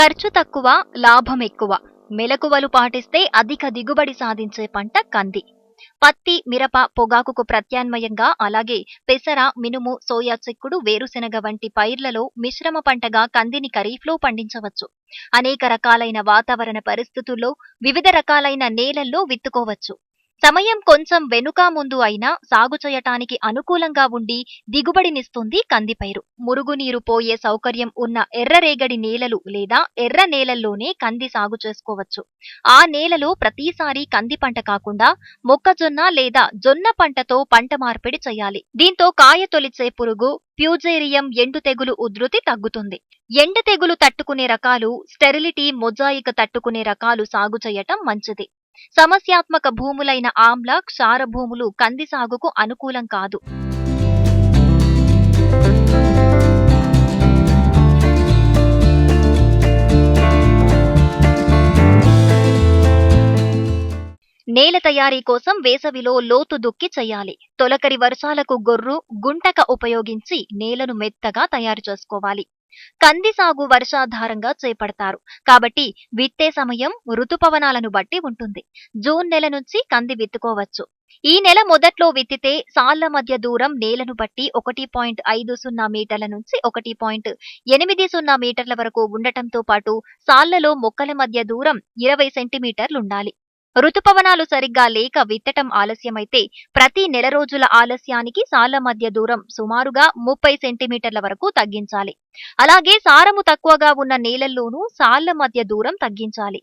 ఖర్చు తక్కువ లాభం ఎక్కువ. మెలకువలు పాటిస్తే అధిక దిగుబడి సాధించే పంట కంది. పత్తి మిరప పొగాకుకు ప్రత్యామ్నాయంగా అలాగే పెసర మినుము సోయా చిక్కుడు వేరుశెనగ వంటి పైర్లలో మిశ్రమ పంటగా కందిని ఖరీఫ్లో పండించవచ్చు. అనేక రకాలైన వాతావరణ పరిస్థితుల్లో వివిధ రకాలైన నేలల్లో విత్తుకోవచ్చు. సమయం కొంచెం వెనుక ముందు అయినా సాగు చేయటానికి అనుకూలంగా ఉండి దిగుబడినిస్తుంది కందిపైరు. మురుగునీరు పోయే సౌకర్యం ఉన్న ఎర్రరేగడి నేలలు లేదా ఎర్ర నేలల్లోనే కంది సాగు చేసుకోవచ్చు. ఆ నేలలో ప్రతిసారి కంది పంట కాకుండా మొక్కజొన్న లేదా జొన్న పంటతో పంట మార్పిడి చేయాలి. దీంతో కాయ తొలిచే పురుగు ప్యూజేరియం ఎండు తెగులు ఉధృతి తగ్గుతుంది. ఎండ తెగులు తట్టుకునే రకాలు స్టెరిలిటీ మొజాయిక్ తట్టుకునే రకాలు సాగు చేయటం మంచిది. సమస్యాత్మక భూములైన ఆమ్ల క్షార భూములు కంది సాగుకు అనుకూలం కాదు. నేల తయారీ కోసం వేసవిలో లోతు దుక్కి చేయాలి. తొలకరి వర్షాలకు గొర్రు గుంటక ఉపయోగించి నేలను మెత్తగా తయారు చేసుకోవాలి. కంది సాగు వర్షాధారంగా చేపడతారు. కాబట్టి విత్తే సమయం ఋతుపవనాలను బట్టి ఉంటుంది. జూన్ నెల నుంచి కంది విత్తుకోవచ్చు. ఈ నెల మొదట్లో విత్తితే సాళ్ళ మధ్య దూరం నేలను బట్టి ఒకటి పాయింట్ ఐదు సున్నా మీటర్ల నుంచి ఒకటి పాయింట్ ఎనిమిది సున్నా మీటర్ల వరకు ఉండటంతో పాటు సాళ్ళలో మొక్కల మధ్య దూరం ఇరవై సెంటీమీటర్లుండాలి ఋతుపవనాలు సరిగ్గా లేక విత్తటం ఆలస్యమైతే ప్రతి నెల రోజుల ఆలస్యానికి సాళ్ళ మధ్య దూరం సుమారుగా ముప్పై సెంటీమీటర్ల వరకు తగ్గించాలి. అలాగే సారము తక్కువగా ఉన్న నేలల్లోనూ సాళ్ళ మధ్య దూరం తగ్గించాలి.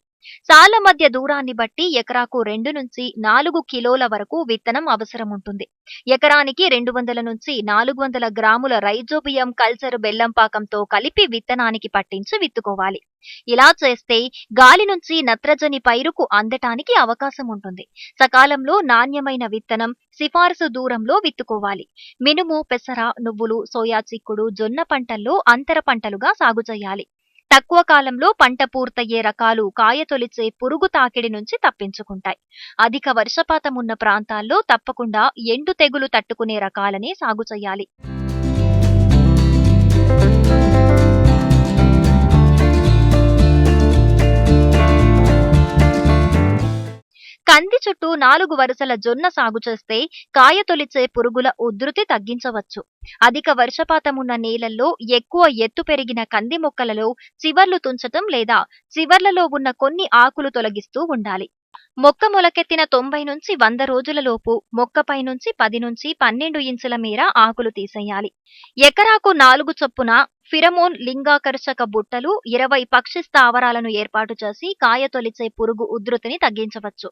సాల మధ్య దూరాన్ని బట్టి ఎకరాకు రెండు నుంచి నాలుగు కిలోల వరకు విత్తనం అవసరం ఉంటుంది ఎకరానికి రెండు వందల నుంచి నాలుగు వందల గ్రాముల రైజోబియం కల్చర్ బెల్లం పాకంతో కలిపి విత్తనానికి పట్టించి విత్తుకోవాలి. ఇలా చేస్తే గాలి నుంచి నత్రజని పైరుకు అందటానికి అవకాశం ఉంటుంది సకాలంలో నాణ్యమైన విత్తనం సిఫార్సు దూరంలో విత్తుకోవాలి. మినుము పెసర నువ్వులు సోయా చిక్కుడు జొన్న పంటల్లో అంతర పంటలుగా సాగు చేయాలి. తక్కువ కాలంలో పంట పూర్తయ్యే రకాలు కాయతొలిచే పురుగు తాకిడి నుంచి తప్పించుకుంటాయి. అధిక వర్షపాతం ఉన్న ప్రాంతాల్లో తప్పకుండా ఎండు తెగులు తట్టుకునే రకాలనే సాగు చేయాలి. కంది చుట్టూ నాలుగు వరుసల జొన్న సాగు చేస్తే కాయ తొలిచే పురుగుల ఉధృతి తగ్గించవచ్చు. అధిక వర్షపాతం ఉన్న నేలల్లో ఎక్కువ ఎత్తు పెరిగిన కంది మొక్కలలో చివర్లు తుంచటం లేదా చివర్లలో ఉన్న కొన్ని ఆకులు తొలగిస్తూ ఉండాలి. మొక్క మొలకెత్తిన తొంభై నుంచి వంద రోజులలోపు మొక్కపై నుంచి పది నుంచి పన్నెండు ఇంచుల మేర ఆకులు తీసేయాలి. ఎకరాకు నాలుగు చొప్పున ఫిరమోన్ లింగాకర్షక బుట్టలు ఇరవై పక్షి స్థావరాలను ఏర్పాటు చేసి కాయ తొలిచే పురుగు ఉధృతిని తగ్గించవచ్చు.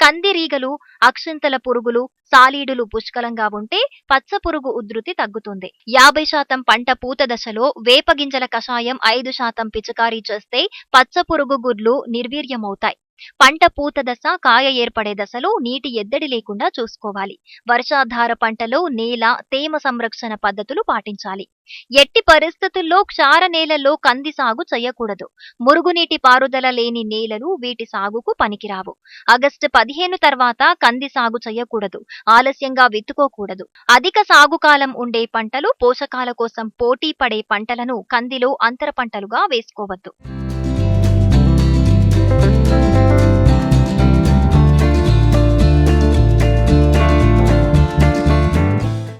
కందిరీగలు అక్షింతల పురుగులు సాలీడులు పుష్కలంగా ఉంటే పచ్చ పురుగు ఉధృతి తగ్గుతుంది. యాభై శాతం పంట పూత దశలో వేప గింజల కషాయం ఐదు శాతం పిచికారీ చేస్తే పచ్చ పురుగు గుడ్లు నిర్వీర్యమవుతాయి. పంట పూత దశ కాయ ఏర్పడే దశలో నీటి ఎద్దడి లేకుండా చూసుకోవాలి. వర్షాధార పంటలో నేల తేమ సంరక్షణ పద్ధతులు పాటించాలి. ఎట్టి పరిస్థితుల్లో క్షార నేలల్లో కంది సాగు చేయకూడదు. మురుగునీటి పారుదల లేని నేలలు వీటి సాగుకు పనికిరావు. ఆగస్టు పదిహేను తర్వాత కంది సాగు చేయకూడదు. ఆలస్యంగా విత్తుకోకూడదు. అధిక సాగు కాలం ఉండే పంటలు పోషకాల కోసం పోటీ పడే పంటలను కందిలో అంతర పంటలుగా వేసుకోవద్దు.